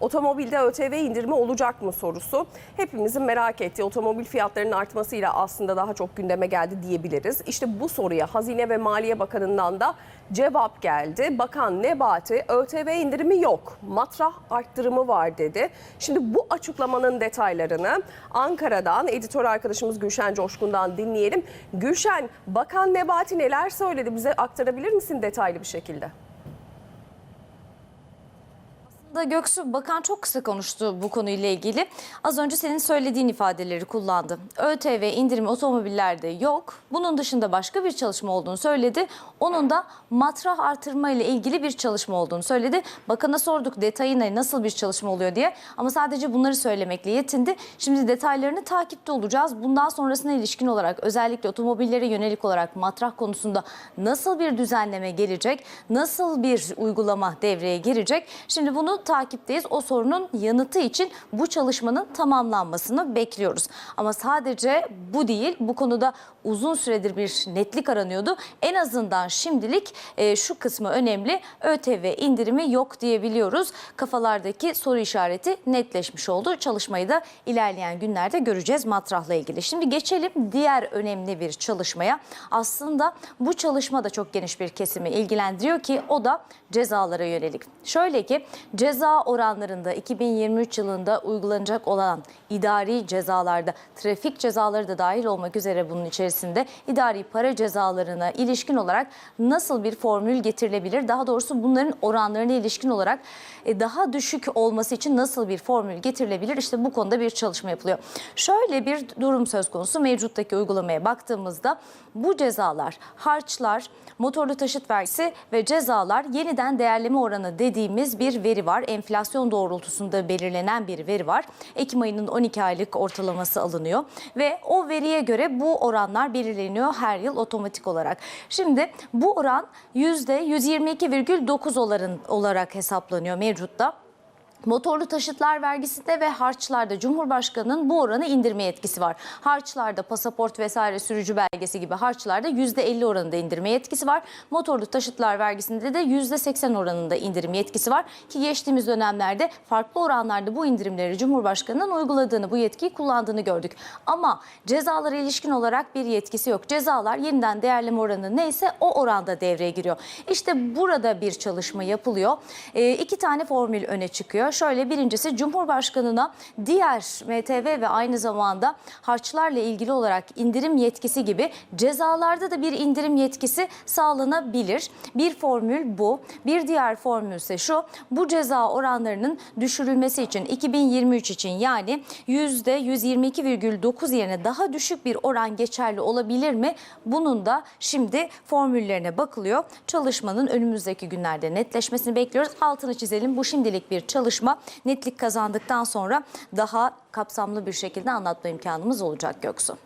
Otomobilde ÖTV indirimi olacak mı sorusu hepimizin merak ettiği otomobil fiyatlarının artmasıyla aslında daha çok gündeme geldi diyebiliriz. İşte bu soruya Hazine ve Maliye Bakanı'ndan da cevap geldi. Bakan Nebati ÖTV indirimi yok, matrah arttırımı var dedi. Şimdi bu açıklamanın detaylarını Ankara'dan editör arkadaşımız Gülşen Coşkun'dan dinleyelim. Gülşen, Bakan Nebati neler söyledi bize aktarabilir misin detaylı bir şekilde? Da Göksu Bakan çok kısa konuştu bu konuyla ilgili. Az önce senin söylediğin ifadeleri kullandı. ÖTV indirimi otomobillerde yok. Bunun dışında başka bir çalışma olduğunu söyledi. Onun da matrah artırma ile ilgili bir çalışma olduğunu söyledi. Bakana sorduk detayına nasıl bir çalışma oluyor diye. Ama sadece bunları söylemekle yetindi. Şimdi detaylarını takipte olacağız. Bundan sonrasına ilişkin olarak özellikle otomobillere yönelik olarak matrah konusunda nasıl bir düzenleme gelecek? Nasıl bir uygulama devreye girecek? Şimdi bunu takipteyiz. O sorunun yanıtı için bu çalışmanın tamamlanmasını bekliyoruz. Ama sadece bu değil. Bu konuda uzun süredir bir netlik aranıyordu. En azından şimdilik e, şu kısmı önemli. ÖTV indirimi yok diyebiliyoruz. Kafalardaki soru işareti netleşmiş oldu. Çalışmayı da ilerleyen günlerde göreceğiz matrahla ilgili. Şimdi geçelim diğer önemli bir çalışmaya. Aslında bu çalışma da çok geniş bir kesimi ilgilendiriyor ki o da cezalara yönelik. Şöyle ki ceza oranlarında 2023 yılında uygulanacak olan idari cezalarda trafik cezaları da dahil olmak üzere bunun içerisinde idari para cezalarına ilişkin olarak nasıl bir formül getirilebilir? Daha doğrusu bunların oranlarına ilişkin olarak e, daha düşük olması için nasıl bir formül getirilebilir? İşte bu konuda bir çalışma yapılıyor. Şöyle bir durum söz konusu mevcuttaki uygulamaya baktığımızda bu cezalar, harçlar, motorlu taşıt vergisi ve cezalar yeniden değerleme oranı dediğimiz bir veri var. Enflasyon doğrultusunda belirlenen bir veri var. Ekim ayının 12 aylık ortalaması alınıyor ve o veriye göre bu oranlar belirleniyor her yıl otomatik olarak. Şimdi bu oran %122,9 olarak- olarak hesaplanıyor mevcutta. Motorlu taşıtlar vergisinde ve harçlarda Cumhurbaşkanı'nın bu oranı indirme yetkisi var. Harçlarda pasaport vesaire sürücü belgesi gibi harçlarda %50 oranında indirme yetkisi var. Motorlu taşıtlar vergisinde de %80 oranında indirim yetkisi var. Ki geçtiğimiz dönemlerde farklı oranlarda bu indirimleri Cumhurbaşkanı'nın uyguladığını, bu yetkiyi kullandığını gördük. Ama cezalara ilişkin olarak bir yetkisi yok. Cezalar yeniden değerleme oranı neyse o oranda devreye giriyor. İşte burada bir çalışma yapılıyor. E, iki tane formül öne çıkıyor. Şöyle birincisi Cumhurbaşkanı'na diğer MTV ve aynı zamanda harçlarla ilgili olarak indirim yetkisi gibi cezalarda da bir indirim yetkisi sağlanabilir. Bir formül bu. Bir diğer formül ise şu. Bu ceza oranlarının düşürülmesi için 2023 için yani %122,9 yerine daha düşük bir oran geçerli olabilir mi? Bunun da şimdi formüllerine bakılıyor. Çalışmanın önümüzdeki günlerde netleşmesini bekliyoruz. Altını çizelim. Bu şimdilik bir çalışma. Netlik kazandıktan sonra daha kapsamlı bir şekilde anlatma imkanımız olacak Göksu.